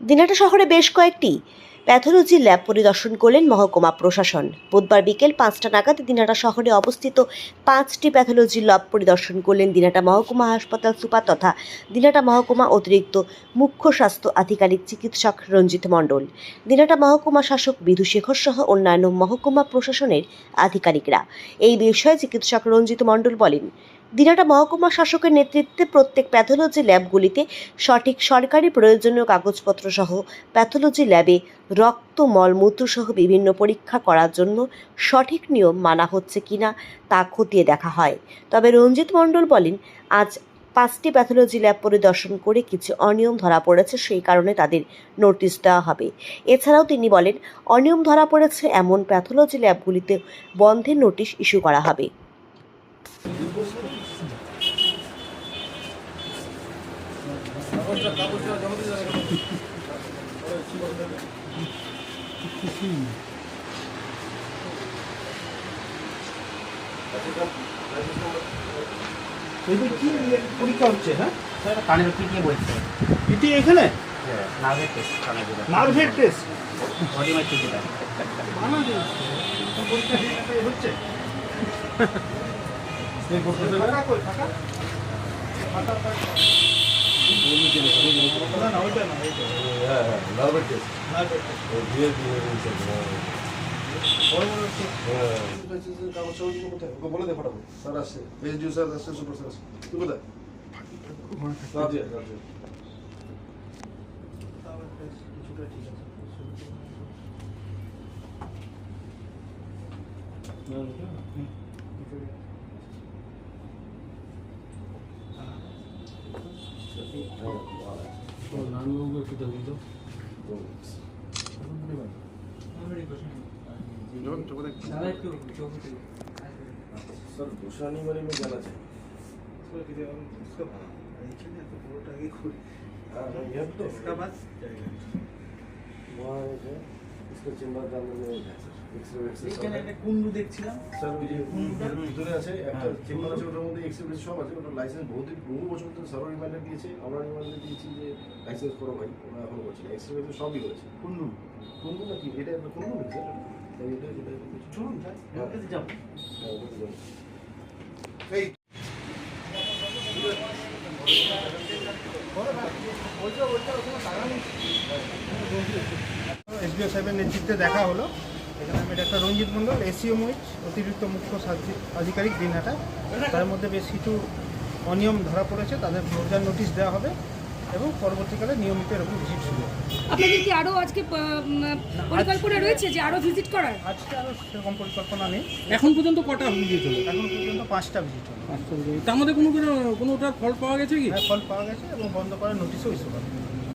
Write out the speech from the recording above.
দিনাটা শহরে বেশ কয়েকটি প্যাথোলজি ল্যাব পরিদর্শন করলেন মহকুমা প্রশাসন। বুধবার বিকেল পাঁচটা নাগাদ দিনাটা শহরে অবস্থিত পাঁচটি প্যাথোলজি ল্যাব পরিদর্শন করলেন দিনাটা মহকুমা হাসপাতাল সুপার তথা দিনাটা মহকুমা অতিরিক্ত মুখ্য স্বাস্থ্য আধিকারিক চিকিৎসক রঞ্জিত মণ্ডল। দিনাটা মহকুমা শাসক বিধু শেখর সহ অন্যান্য মহকুমা প্রশাসনের আধিকারিকরা। এই বিষয়ে চিকিৎসক রঞ্জিত মণ্ডল বলেন দিনাটা মহকুমা শাসকের নেতৃত্বে প্রত্যেক প্যাথোলজি ল্যাবগুলিতে সঠিক সরকারি প্রয়োজনীয় কাগজপত্র সহ প্যাথোলজি ল্যাবে রক্ত মলমূত্র সহ বিভিন্ন পরীক্ষা করার জন্য সঠিক নিয়ম মানা হচ্ছে কিনা তা খতিয়ে দেখা হয়। তবে রঞ্জিত মণ্ডল বলেন, আজ পাঁচটি প্যাথোলজি ল্যাব পরিদর্শন করে কিছু অনিয়ম ধরা পড়েছে, সেই কারণে তাদের নোটিশ দেওয়া হবে। এছাড়াও তিনি বলেন, অনিয়ম ধরা পড়েছে এমন প্যাথোলজি ল্যাবগুলিতে বন্ধের নোটিশ ইস্যু করা হবে এটা কি পরীক্ষা হচ্ছে হ্যাঁ কানের নিয়ে বলছে এটি এখানে? নার্ভের টেস্ট নার্ভের টেস্ট বডি মাই ঠিক এটা পরীক্ষা হচ্ছে টাকা কই টাকা টাকা টাকা। না, না, ওইটা না, এইটা। নার্ভের টেস্ট। বড় বড় টেস্ট। বলে দে ফটাফট স্যার আসছে এসডিও স্যার আসছে সুপার স্যার আসছে তুই কোথায় রাজি রাজি তাহলে বেশ কিছুটা ঠিক আছে। যখন চোখে দেখ सर दूसरा नहीं मरी में जाना चाहिए इसको किसी और इसको देखिए ना तो बहुत आगे खुल हाँ ये तो इसका बाद जाएगा वहाँ एक है স্কেল চেম্বার জানলে কুন্ডু দেখছিলাম? স্যার ওই যে কুন্ডুটার ভিতরে আছে একটা হ্যাঁ। চেম্বার আছে ওটার মধ্যে এক্সপ্রেস সব আছে ওটা লাইসেন্স বহুদিন বহু বছর ধরে স্যারও রিমাইন্ডার দিয়েছে আমরা রিমাইন্ডার দিয়েছি যে লাইসেন্স করো ভাই ওরা এখনও করছে না। এক্সপ্রেস সবই করছে কুন্ডু কুন্ডু নাকি এটা কুন্ডু নাকি স্যার এটা এটা চলুন স্যার ওখানে যাব। হ্যাঁ ওখানে যাব। এই ওই যে ওইটা ওখানে দাঁড়ানো এসবিও সাহেবের নেতৃত্বে দেখা হলো। এখানে আমি ডাক্তার রঞ্জিত মণ্ডল এসিও মুইচ অতিরিক্ত মুখ্য সাধি- আধিকারিক দিনহাটা। তার মধ্যে বেশ কিছু অনিয়ম ধরা পড়েছে তাদের প্রয়োজন নোটিশ দেওয়া হবে এবং পরবর্তীকালে নিয়মিত এরকম ভিজিট শুরু হবে। আপনাদের কি আরও আজকে পরিকল্পনা রয়েছে যে আরও ভিজিট করার? আজকে আরও সেরকম পরিকল্পনা নেই। এখন পর্যন্ত কটা ভিজিট হলো? এখন পর্যন্ত পাঁচটা ভিজিট হলো। তার মধ্যে কোনো কোনো কোনোটার ফল পাওয়া গেছে কি? হ্যাঁ, ফল পাওয়া গেছে এবং বন্ধ করার নোটিশও ইস্যু করা।